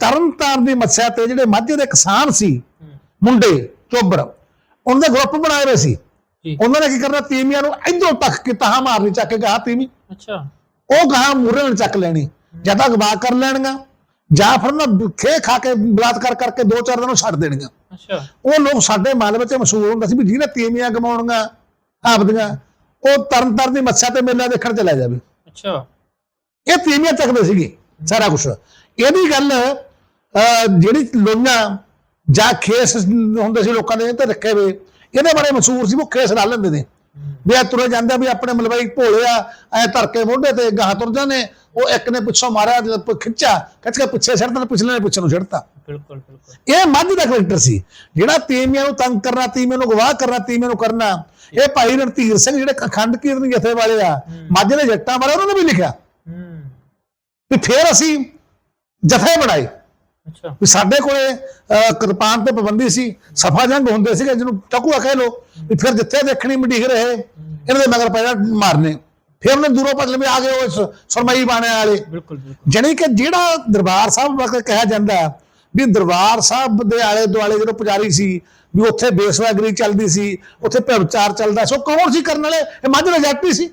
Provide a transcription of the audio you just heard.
ਤਰਨਤਾਰਨ ਦੀ ਮੱਸਿਆ ਤੇ ਜਿਹੜੇ ਮਾਝੇ ਦੇ ਕਿਸਾਨ ਸੀ ਮੁੰਡੇ ਚੋਬਰ ਉਹਨਾਂ ਦੇ ਗਰੁੱਪ ਬਣਾਏ ਹੋਏ ਸੀ। ਉਹਨਾਂ ਨੇ ਕੀ ਕਰਨਾ ਤੀਮੀਆਂ ਨੂੰ ਇਧਰੋਂ ਤੱਕ ਕੇ ਤਾਹਾਂ ਮਾਰਨੀ ਚੱਕ ਕੇ ਗਾਹ ਤੀਮੀ ਅੱਛਾ। ਉਹ ਗਾਹ ਮੂਰੇ ਨਾਲ ਚੱਕ ਲੈਣੀ। ਜਾਂ ਤਾਂ ਅਗਵਾ ਕਰ ਲੈਣਗਾ ਜਾਂ ਫਿਰ ਨਾ ਖੇ ਖਾ ਕੇ ਬਲਾਤਕਾਰ ਕਰਕੇ ਦੋ ਚਾਰ ਦਿਨ ਛੱਡ ਦੇਣਗਾ ਅੱਛਾ। ਉਹ ਲੋਕ ਸਾਡੇ ਮਨ ਵਿੱਚ ਮਸ਼ਹੂਰ ਹੁੰਦਾ ਸੀ ਵੀ ਜਿਹਨੇ ਤੀਮੀਆਂ ਗਮਾਉਣੀਆਂ ਆਪਦੀਆਂ ਉਹ ਤਰਨ ਤਾਰਨ ਦੀ ਮੱਛਾ ਤੇ ਮੇਲਾ ਦੇਖਣ ਚਲਾ ਜਾਵੇ। ਅੱਛਾ। ਇਹ ਤੀਮੀਆਂ ਚੱਕਦੇ ਸੀਗੇ ਸਾਰਾ ਕੁਝ ਇਹਦੀ ਗੱਲ ਜਿਹੜੀ ਲੋਈਆਂ ਜਾਂ ਖੇਸ ਹੁੰਦੇ ਸੀ ਲੋਕਾਂ ਦੇ ਤੇ ਰੱਖੇ ਵੇ। ਇਹਦੇ ਬਾਰੇ ਮਸ਼ਹੂਰ ਸੀ ਉਹ ਖੇਸ ਲਾ ਲੈਂਦੇ ਨੇ। ਵੀ ਆ ਤੁਰੇ ਜਾਂਦੇ ਵੀ ਆਪਣੇ ਮਲਵਾਈ ਭੋਲੇ ਆ ਐ ਧਰ ਕੇ ਮੋਢੇ ਤੇ ਗਾਹ ਤੁਰ ਜਾਂਦੇ ਉਹ ਇੱਕ ਨੇ ਪਿੱਛੋਂ ਮਾਰਿਆ ਖਿੱਚਿਆ ਖਿੱਚ ਕੇ ਪਿੱਛੇ ਛੱਡਤਾ ਪਿਛਲੇ ਨੇ ਪਿੱਛੇ ਨੂੰ ਛੱਡਤਾ ਬਿਲਕੁਲ ਬਿਲਕੁਲ। ਇਹ ਮੱਝ ਦਾ ਕਰੈਕਟਰ ਸੀ। ਜਿਹੜਾ ਤੀਮੀਆਂ ਨੂੰ ਤੰਗ ਕਰਨਾ ਤੀਮੀਆਂ ਨੂੰ ਗਵਾਹ ਕਰਨਾ ਤੀਮੀਆਂ ਨੂੰ ਕਰਨਾ ਇਹ ਭਾਈ ਰਣਧੀਰ ਸਿੰਘ ਜਿਹੜੇ ਅਖੰਡ ਕੀਰਤਨ ਜਥੇ ਵਾਲੇ ਆ ਮੱਝ ਦੇ ਜੱਟਾਂ ਬਾਰੇ ਉਹਨਾਂ ਨੇ ਵੀ ਲਿਖਿਆ। ਵੀ ਫਿਰ ਅਸੀਂ ਜਥੇ ਬਣਾਏ। ਅੱਛਾ। ਵੀ ਸਾਡੇ ਕੋਲੇ ਕਿਰਪਾਨ ਤੇ ਪਾਬੰਦੀ ਸੀ ਸਫਾ ਜੰਗ ਹੁੰਦੇ ਸੀਗੇ ਜਿਹਨੂੰ ਟਕੂਆ ਕਹਿ ਲੋ ਵੀ ਫਿਰ ਜਿੱਥੇ ਦੇਖਣੀ ਮੰਡੀਕ ਰਹੇ ਇਹਨਾਂ ਦੇ ਮਗਰ ਪੈਦਾ ਮਾਰਨੇ। ਫਿਰ ਉਹਨੇ ਦੂਰੋਂ ਪੜ ਲਵੇ ਆ ਗਏ ਉਹ ਸੁਰਮਈ ਬਾਣੇ ਵਾਲੇ। ਬਿਲਕੁਲ ਜਾਣੀ ਕਿ ਜਿਹੜਾ ਦਰਬਾਰ ਸਾਹਿਬ ਵਕਤ ਕਿਹਾ ਜਾਂਦਾ ਵੀ ਦਰਬਾਰ ਸਾਹਿਬ ਦੇ ਆਲੇ ਦੁਆਲੇ ਜਦੋਂ ਪੁਜਾਰੀ ਸੀ ਵੀ ਉੱਥੇ ਬੇਸਵਾਗਰੀ ਚੱਲਦੀ ਸੀ ਉੱਥੇ ਵਿਚਾਰ ਚੱਲਦਾ ਸੀ ਕੌਣ ਸੀ ਕਰਨ ਵਾਲੇ? ਇਹ ਮੱਝ ਦੇ ਜੱਟ ਸੀ।